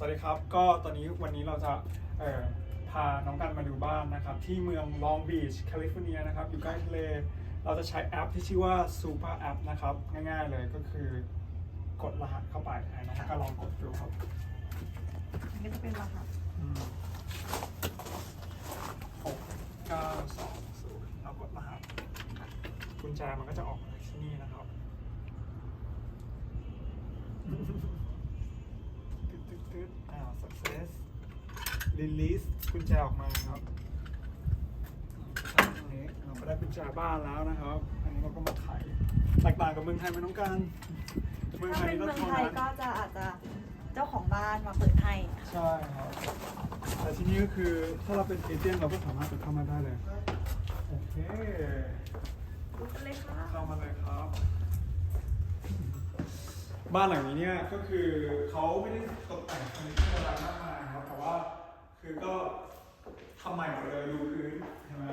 สวัสดีครับ ก็ตอนนี้วันนี้เราจะเอ่อพาน้องกันมาดูบ้านนะครับ ที่เมืองลองบีชแคลิฟอร์เนียนะครับ อยู่ใกล้ทะเล เราจะใช้แอปที่ชื่อว่า Super App นะครับ ง่ายๆเลยก็คือกดรหัสเข้าไปให้น้องก็ลองกดดูครับอันนี้จะเป็นรหัสหกเก้าสองศูนย์เรากดรหัสกุญแจมันก็จะออกมาที่นี่นะครับ release กุญแจออกมาครับตรงนี้เราก็ได้กุญแจบ้านแล้วนะครับ อันนี้เราก็มาไขแตกต่างกับเมืองไทยไหมน้องการเมืองไทถ้ายเป็นก็เมืองเท่าไทยนั้นก็จะอาจจะเจ้าของบ้านมาเปิดให้ค่ะใช่ครับ แต่ที่นี่ก็คือถ้าเราเป็นเอเจนต์เราก็สามารถจะเข้ามาได้เลย โอเค ดูกันเลยค่ะเข้ามาเลยครับ บ้านหลังนี้เนี่ยก็คือเขาไม่ได้ตกแต่งเฟอร์นิเจอร์อะไรมากมายครับ แต่ว่าคือก็ทำใหม่หมดเลยดูพื้นใช่ไหม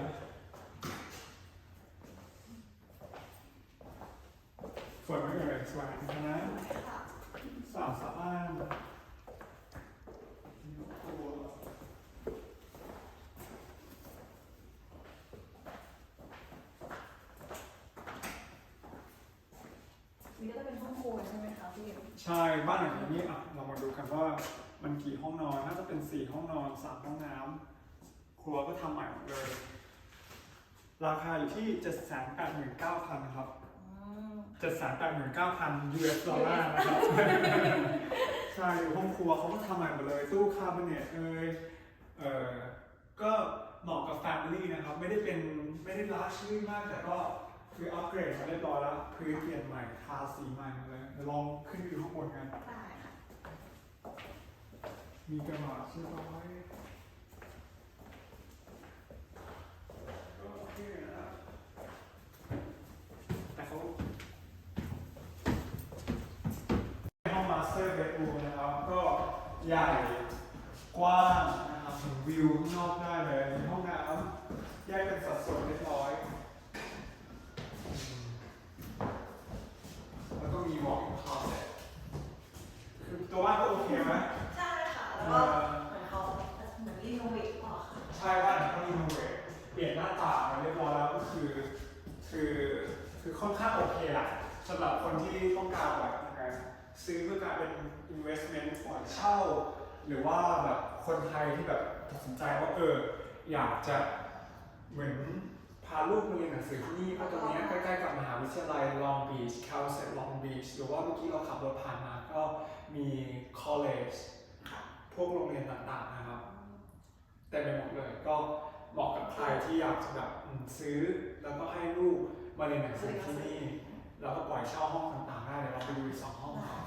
สวยไหมเอ่ยสวยใช่ไหมสะอาดสะอ้านมีครอบครัวนี่ก็จะเป็นห้องครัวใช่ไหมคะพี่ใช่บ้านหลังนี้นี่อะเรามาดูกันว่ามันกี่ห้องนอนน่าจะเป็นสี่ห้องนอนสามห้องน้ำ ครัวก็ทำใหม่หมดเลย ราคาอยู่ที่ 7 8 9 0 0 0นะครับอืม7 8 9 9 0 0 US ดอลลาร์นะครับ ใช่ห้องครัวเขาก็ทำใหม่หมดเลย ตู้คาบิเนตเอยเออก็เหมาะกับแฟมิลี่นะครับ ไม่ได้เป็นไม่ได้ลักชัวรี่มากแต่ก็คืออัปเกรดมาเรียบร้อยแล้วพื้นเปลี่ยนใหม่ทาสีใหม่หมดเลยเดี๋ยวลองขึ้นไปดูข้างบนกัน ได้ค่ะมีกระบะเรียบร้อยก็โอเคนะแต่เขา ห้องมาสเตอร์เบดรูมนะครับ ก็ใหญ่กว้างนะครับเห็นวิวข้างนอกได้เลยมีห้องน้ำแยกเป็นสัดส่วนเรียบร้อยอืมแล้วก็มี walk-in closet คือตัวบ้านก็โอเคไหมใช่ค่ะ แล้วก็เหมือนเขาเหมือนรีโนเวทก่อนค่ะใช่บ้านเขารีโนเวทเปลี่ยนหน้าต่างมาเรียบร้อยแล้วก็คือ คือคือค่อนข้างโอเคแหละสำหรับคนที่ต้องการแบบยังไง ซื้อเพื่อการเป็น investment ก่อนเช่า หรือว่าแบบคนไทยที่แบบตัดสินใจว่าเอออยากจะเหมือนพาลูกมาเรียนหนังสือที่นี่เพราะตรงเนี้ยใกล้ๆกับมหาวิทยาลัย Long Beach Cal State Long Beach หรือว่าเมื่อกี้เราขับรถผ่านมาก็มี college ค่ะพวกโรงเรียนต่างๆนะครับเต็มไปหมดเลยก็เหมาะกับใครที่อยากจะแบบอืมซื้อแล้วก็ให้ลูกมาเรียนหนังสือที่นี่ แล้วก็ปล่อยเช่าห้องต่างๆได้เดี๋ยวเราไปดูอีกสองห้องได้ครับ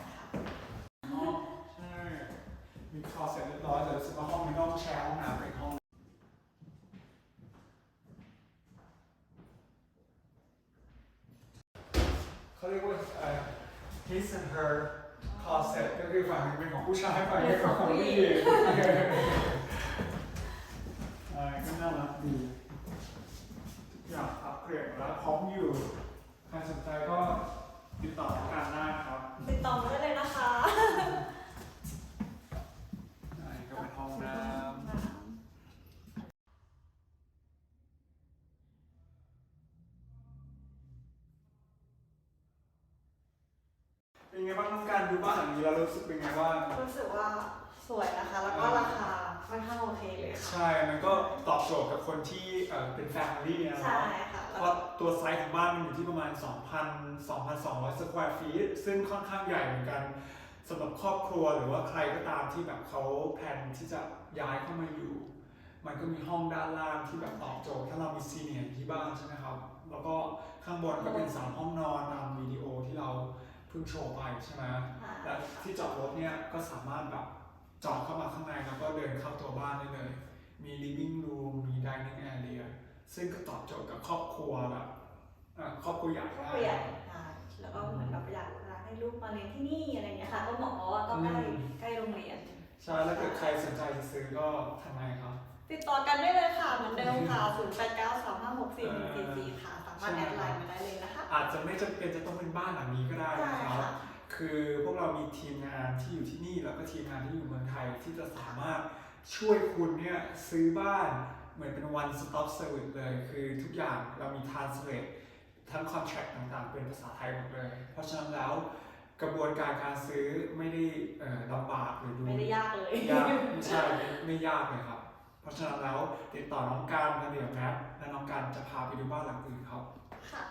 เขาเรียกว่าเอ่อ his and her closet ก็คือฝั่งหนึงเป็นของผู้ชายฝั่งหนึงเป็นของผู้หญิงใช่ก็น่ารักดีทุกอย่างอัปเกรดแล้วพร้อมอยู่ ใครสนใจก็ติดต่อการได้ครับ ติดต่อมาได้เลยนะคะ อันนี้ก็เป็นห้องน้ำเป็นไง บ้างน้องการดูบ้านหลังนี้แล้วรู้สึกเป็นไงบ้างรู้สึกว่าสวยนะคะ แล้วก็ราคาค่อนข้างโอเคเลยค่ะ ใช่ มันก็ตอบโจทย์กับคนที่เอ่อเป็นแฟมิลี่นะใช่เนาะค่ะเพแล้วราะตัวไซส์ของบ้านมันอยู่ที่ประมาณ 2,000 2,200สแควร์ฟีตซึ่งค่อนข้างใหญ่เหมือนกันสำหรับครอบครัวหรือว่าใครก็ตามที่แบบเขาแพลนที่จะย้ายเข้ามาอยู่ มันก็มีห้องด้านล่างที่แบบตอบโจทย์ ถ้าเรามีซีเนียร์ที่บ้านใช่ไหมครับ แล้วก็ข้างบนก็เป็น3ห้องนอนตามวิดีโอที่เรา เพิ่งโชว์ไปใช่ไหมและที่จอดรถเนี่ยก็สามารถแบบจอดเข้ามาข้างในแล้วก็เดินเข้าตัวบ้านได้เลย มี living room มี dining area ซึ่งก็ตอบโจทย์กับครอบครัวแบบอะครอบครัวใหญ่ก็ได้ประหยัดได้แล้วก็เหมือนแบบอยากให้ลูกมาเรียนที่นี่อะไรอย่างเงี้ยค่ะ ก็เหมาะเพราะว่าก็ใกล้ใกล้โรงเรียน ใช่ แล้วเกิดใครสนใจจะซื้อก็ทำไงครับ ติดต่อกันได้เลยค่ะ เหมือนเดิมค่ะ 0 8 9 3 5 6 4 1 4 4 ค่ะสามารถแอดไลน์มาได้เลยนะคะ อาจจะไม่จำเป็นจะต้องเป็นบ้านหลังนี้ก็ได้ใช่นะครับค่ะคคือพวกเรามีทีมงานที่อยู่ที่นี่แล้วก็ทีมงานที่อยู่เมืองไทยที่จะสามารถช่วยคุณเนี่ยซื้อบ้านเหมือนเป็น one stop service เลย คือทุกอย่างเรามี translate ทั้ง contract ต่างๆ เป็นภาษาไทยหมดเลย เพราะฉะนั้นแล้วกระบวนการการซื้อไม่ได้เอ่อลำบากหรือดูไม่ได้ยากเลยยากไม่ใช่ไม่ไม่ยากเลยครับ เพราะฉะนั้นแล้วติดต่อน้องการมาเดี๋ยวนะ และน้องการจะพาไปดูบ้านหลังอื่นครับ ค่ะ